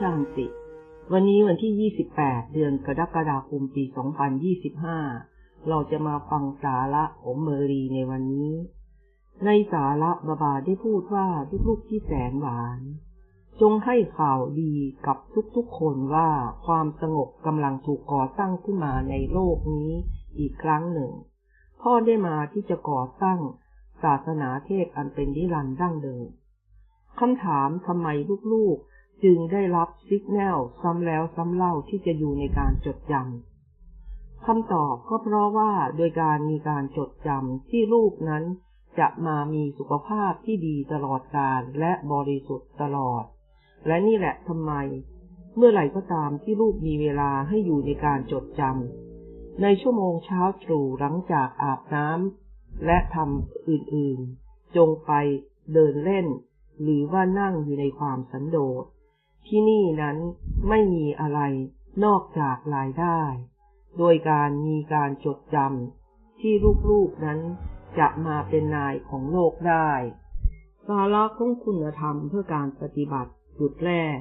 ชาติวันนี้วันที่ 28 เดือนกรกฎาคมปี 2025 เราจะมาฟังสาระของเมรีในวันนี้ ในสาระบาบาได้พูดว่าลูกๆที่แสนหวาน จงให้ข่าวดีกับทุกๆคนว่าความสงบกำลังถูกก่อตั้งขึ้นมาในโลกนี้อีกครั้งหนึ่ง พ่อได้มาที่จะก่อตั้งศาสนาเทพอันเป็นนิรันดร์ดั้งเดิมคำถามทำไมลูกๆ จึงได้รับสิกแนลซ้ำแล้วซ้ำเล่าที่จะอยู่ในการจดจำคำตอบก็เพราะว่าโดยการมีการจดจำที่ลูกนั้นจะมามีสุขภาพที่ดีตลอดกาลและบริสุทธิ์ตลอด และนี่แหละทำไม เมื่อไหร่ก็ตามที่ลูกมีเวลาให้อยู่ในการจดจำในชั่วโมงเช้าตรู่หลังจากอาบน้ำและทำอื่นๆ จงไปเดินเล่น หรือว่านั่งอยู่ในความสันโดษ ที่นี่นั้นไม่มีอะไรนอกจากรายได้ โดยการมีการจดจำที่ลูกๆนั้นจะมาเป็นนายของโลกได้ สาระของคุณธรรมเพื่อการปฏิบัติจุดแรก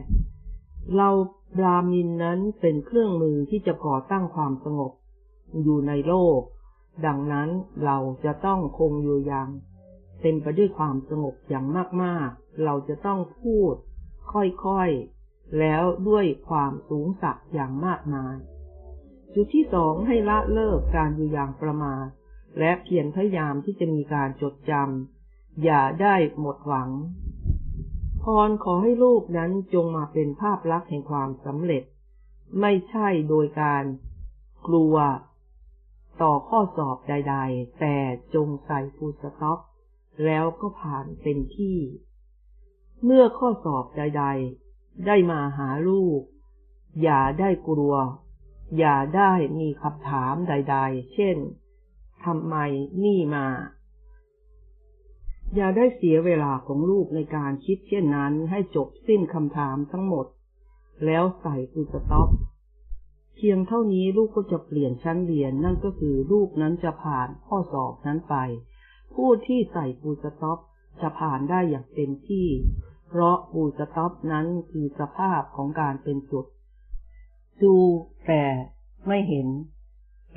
เราบรามินนั้นเป็นเครื่องมือที่จะก่อตั้งความสงบ อยู่ในโลก ดังนั้นเราจะต้องคงอยู่อย่างเต็มไปด้วยความสงบอย่างมากๆ เราจะต้องพูด ค่อยๆ แล้วด้วยความสูงสักอย่างมากมาย จุดที่สองให้ละเลิกการอยู่อย่างประมาทและเพียรพยายามที่จะมีการจดจำอย่าได้หมดหวัง พรขอให้ลูกนั้นจงมาเป็นภาพลักษณ์แห่งความสำเร็จ ไม่ใช่โดยการกลัว ต่อข้อสอบใด ๆ แต่จงใส่ฟูสต็อปแล้วก็ผ่านเต็มที่ เมื่อข้อสอบใด ๆ ได้มาหาลูก อย่าได้กลัว อย่าได้มีคำถามใด ๆ เช่นทำไมนี่มา อย่าได้เสียเวลาของลูกในการคิดเช่นนั้นให้จบสิ้นคำถามทั้งหมด แล้วใส่ฟูสต็อปเพียงเท่านี้ลูกก็จะเปลี่ยนชั้นเรียนนั่นก็คือลูกนั้นจะผ่านข้อสอบนั้นไป ผู้ที่ใส่ฟูสต็อปจะผ่านได้อย่างเต็มที่ เพราะฟูสต็อปนั้นคือสภาพของการเป็นจุด ดูแต่ไม่เห็น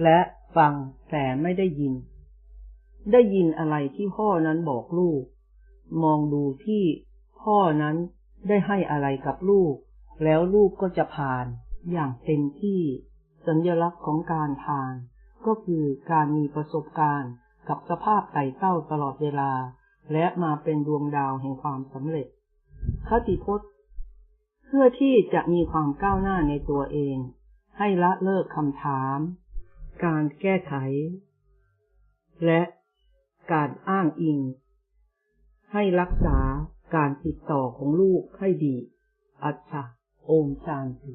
และฟังแต่ไม่ได้ยิน ได้ยินอะไรที่พ่อนั้นบอกลูก มองดูที่พ่อนั้นได้ให้อะไรกับลูก แล้วลูกก็จะผ่านอย่างเต็มที่ สัญลักษณ์ของการผ่าน ก็คือการมีประสบการณ์กับสภาพไต่เต้าตลอดเวลา และมาเป็นดวงดาวแห่งความสำเร็จ คติพจน์ เพื่อที่จะมีความก้าวหน้าในตัวเอง ให้ละเลิกคำถาม การแก้ไข และการอ้างอิง ให้รักษาการติดต่อของลูกให้ดี อัจฉะโอมชานติ